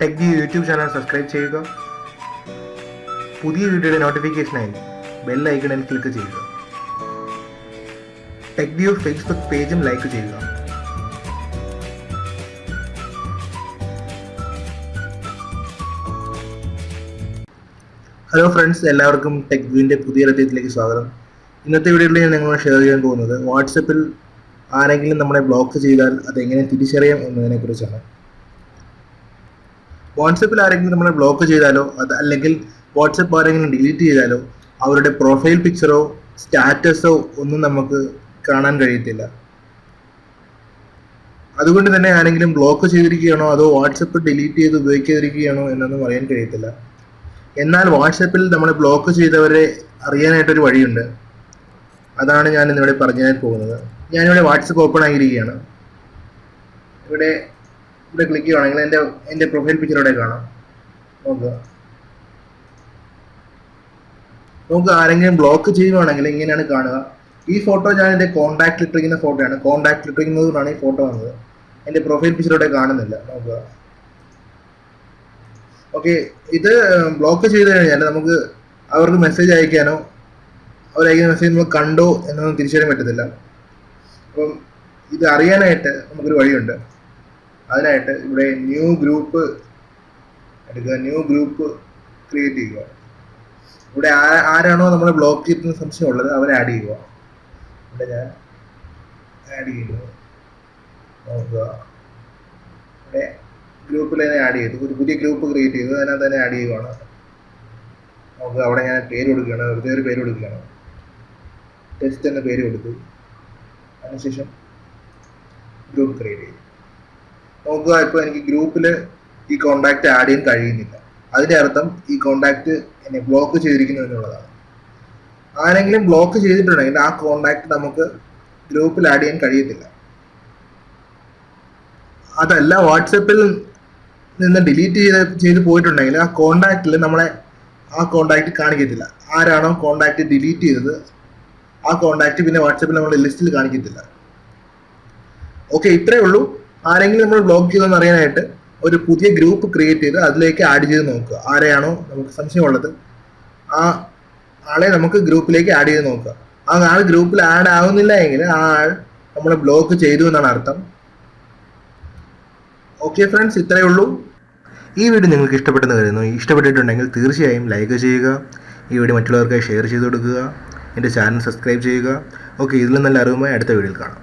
Tech view YouTube channel subscribe ചെയ്യുക. പുതിയ വീഡിയോയുടെ നോട്ടിഫിക്കേഷനായി ബെൽ ഐക്കണിൽ ക്ലിക്ക് ചെയ്യുക. ടെക് വ്യൂ ഫേസ്ബുക്ക് പേജും ലൈക്ക് ചെയ്യുക. ഹലോ ഫ്രണ്ട്സ് എല്ലാവർക്കും ടെക് വ്യൂവിന്റെ പുതിയ അധ്യായത്തിലേക്ക് സ്വാഗതം. ഇന്നത്തെ വീഡിയോയിൽ ഞാൻ നിങ്ങളോട് ഷെയർ ചെയ്യാൻ പോകുന്നത് വാട്സപ്പിൽ ആരെങ്കിലും നമ്മളെ ബ്ലോക്ക് ചെയ്താൽ അതെങ്ങനെ തിരിച്ചറിയാം എന്നതിനെക്കുറിച്ചാണ്. വാട്സപ്പിൽ ആരെങ്കിലും നമ്മളെ ബ്ലോക്ക് ചെയ്താലോ അത് അല്ലെങ്കിൽ വാട്സപ്പ് ആരെങ്കിലും ഡിലീറ്റ് ചെയ്താലോ അവരുടെ പ്രൊഫൈൽ പിക്ചറോ സ്റ്റാറ്റസോ ഒന്നും നമുക്ക് കാണാൻ കഴിയത്തില്ല. അതുകൊണ്ട് തന്നെ ആരെങ്കിലും ബ്ലോക്ക് ചെയ്തിരിക്കുകയാണോ അതോ വാട്സപ്പ് ഡിലീറ്റ് ചെയ്ത് ഉപയോഗിക്കാതിരിക്കുകയാണോ എന്നൊന്നും അറിയാൻ കഴിയത്തില്ല. എന്നാൽ വാട്സപ്പിൽ നമ്മളെ ബ്ലോക്ക് ചെയ്തവരെ അറിയാനായിട്ടൊരു വഴിയുണ്ട്. അതാണ് ഞാൻ ഇന്നിവിടെ പറഞ്ഞു പോകുന്നത്. ഞാനിവിടെ വാട്സപ്പ് ഓപ്പൺ ആയിരിക്കുകയാണ്. ഇവിടെ ഇവിടെ ക്ലിക്ക് ചെയ്യുകയാണെങ്കിൽ എന്റെ എന്റെ പ്രൊഫൈൽ പിക്ചർ ഇവിടെ കാണാം? നോക്കുക നമുക്ക് ആരെങ്കിലും ബ്ലോക്ക് ചെയ്യുവാണെങ്കിൽ ഇങ്ങനെയാണ് കാണുക. ഈ ഫോട്ടോ ഞാൻ എന്റെ കോൺടാക്ട് ഇട്ടിരിക്കുന്ന ഫോട്ടോയാണ് കോൺടാക്ട് ഇട്ടിരിക്കുന്നതുകൊണ്ടാണ് ഈ ഫോട്ടോ വന്നത്. എന്റെ പ്രൊഫൈൽ പിക്ചർ ഇവിടെ കാണുന്നില്ല. നോക്കുക ഓക്കെ ഇത് ബ്ലോക്ക് ചെയ്ത് കഴിഞ്ഞാൽ നമുക്ക് അവർക്ക് മെസ്സേജ് അയക്കാനോ അവരയക്കുന്ന മെസ്സേജ് നമ്മൾ കണ്ടോ എന്നൊന്നും തിരിച്ചറിയാൻ പറ്റത്തില്ല. അപ്പം ഇത് അറിയാനായിട്ട് നമുക്കൊരു വഴിയുണ്ട്. അതിനായിട്ട് ഇവിടെ ന്യൂ ഗ്രൂപ്പ് എടുക്കുക. ന്യൂ ഗ്രൂപ്പ് ക്രിയേറ്റ് ചെയ്യുക. ഇവിടെ ആരാണോ നമ്മൾ ബ്ലോക്ക് സംശയം സംശയമുള്ളത് അവരെ ആഡ് ചെയ്യുക. ഇവിടെ ഞാൻ ആഡ് ചെയ്യുന്നു. നോക്കുക. ഇവിടെ ഗ്രൂപ്പിൽ തന്നെ ആഡ് ചെയ്തു. ഒരു പുതിയ ഗ്രൂപ്പ് ക്രിയേറ്റ് ചെയ്തു. അതിനകത്ത് തന്നെ ആഡ് ചെയ്യുവാണ്. നമുക്ക് അവിടെ ഞാൻ പേര് കൊടുക്കുകയാണ്. വെറുതെ ഒരു പേര് കൊടുക്കുകയാണ്. ടെസ്റ്റ് എന്ന പേര് കൊടുത്തു. അതിനുശേഷം ഗ്രൂപ്പ് ക്രിയേറ്റ് ചെയ്തു. നോക്കുക ഇപ്പോൾ എനിക്ക് ഗ്രൂപ്പിൽ ഈ കോണ്ടാക്ട് ആഡ് ചെയ്യാൻ കഴിയുന്നില്ല. അതിന്റെ അർത്ഥം ഈ കോണ്ടാക്ട് എന്നെ ബ്ലോക്ക് ചെയ്തിരിക്കുന്നു എന്നുള്ളതാണ്. ആരെങ്കിലും ബ്ലോക്ക് ചെയ്തിട്ടുണ്ടെങ്കിൽ ആ കോണ്ടാക്ട് നമുക്ക് ഗ്രൂപ്പിൽ ആഡ് ചെയ്യാൻ കഴിയത്തില്ല. അതല്ല വാട്സപ്പിൽ നിന്ന് ഡിലീറ്റ് ചെയ്ത് ചെയ്ത് പോയിട്ടുണ്ടെങ്കിൽ ആ കോണ്ടാക്റ്റിൽ നമ്മളെ ആ കോണ്ടാക്ട് കാണിക്കത്തില്ല. ആരാണോ കോണ്ടാക്ട് ഡിലീറ്റ് ചെയ്തത് ആ കോണ്ടാക്ട് പിന്നെ വാട്സപ്പിൽ നമ്മുടെ ലിസ്റ്റിൽ കാണിക്കത്തില്ല. ഓക്കെ ഇത്രയേ ഉള്ളൂ. ആരെങ്കിലും നമ്മൾ ബ്ലോക്ക് ചെയ്തെന്ന് അറിയാനായിട്ട് ഒരു പുതിയ ഗ്രൂപ്പ് ക്രിയേറ്റ് ചെയ്ത് അതിലേക്ക് ആഡ് ചെയ്ത് നോക്കുക. ആരെയാണോ നമുക്ക് സംശയമുള്ളത്. ആ ആളെ നമുക്ക് ഗ്രൂപ്പിലേക്ക് ആഡ് ചെയ്ത് നോക്കുക. ആ ആൾ ഗ്രൂപ്പിൽ ആഡ് ആവുന്നില്ല എങ്കിൽ ആ ആൾ നമ്മളെ ബ്ലോക്ക് ചെയ്തു എന്നാണ് അർത്ഥം. ഓക്കെ ഫ്രണ്ട്സ് ഇത്രയേ ഉള്ളൂ. ഈ വീഡിയോ നിങ്ങൾക്ക് ഇഷ്ടപ്പെട്ടെന്ന് കരുതുന്നു. ഇഷ്ടപ്പെട്ടിട്ടുണ്ടെങ്കിൽ തീർച്ചയായും ലൈക്ക് ചെയ്യുക. ഈ വീഡിയോ മറ്റുള്ളവർക്കായി ഷെയർ ചെയ്ത് കൊടുക്കുക. എന്റെ ചാനൽ സബ്സ്ക്രൈബ് ചെയ്യുക. ഓക്കെ ഇതിലും നല്ല അറിവുമായി അടുത്ത വീഡിയോയിൽ കാണാം.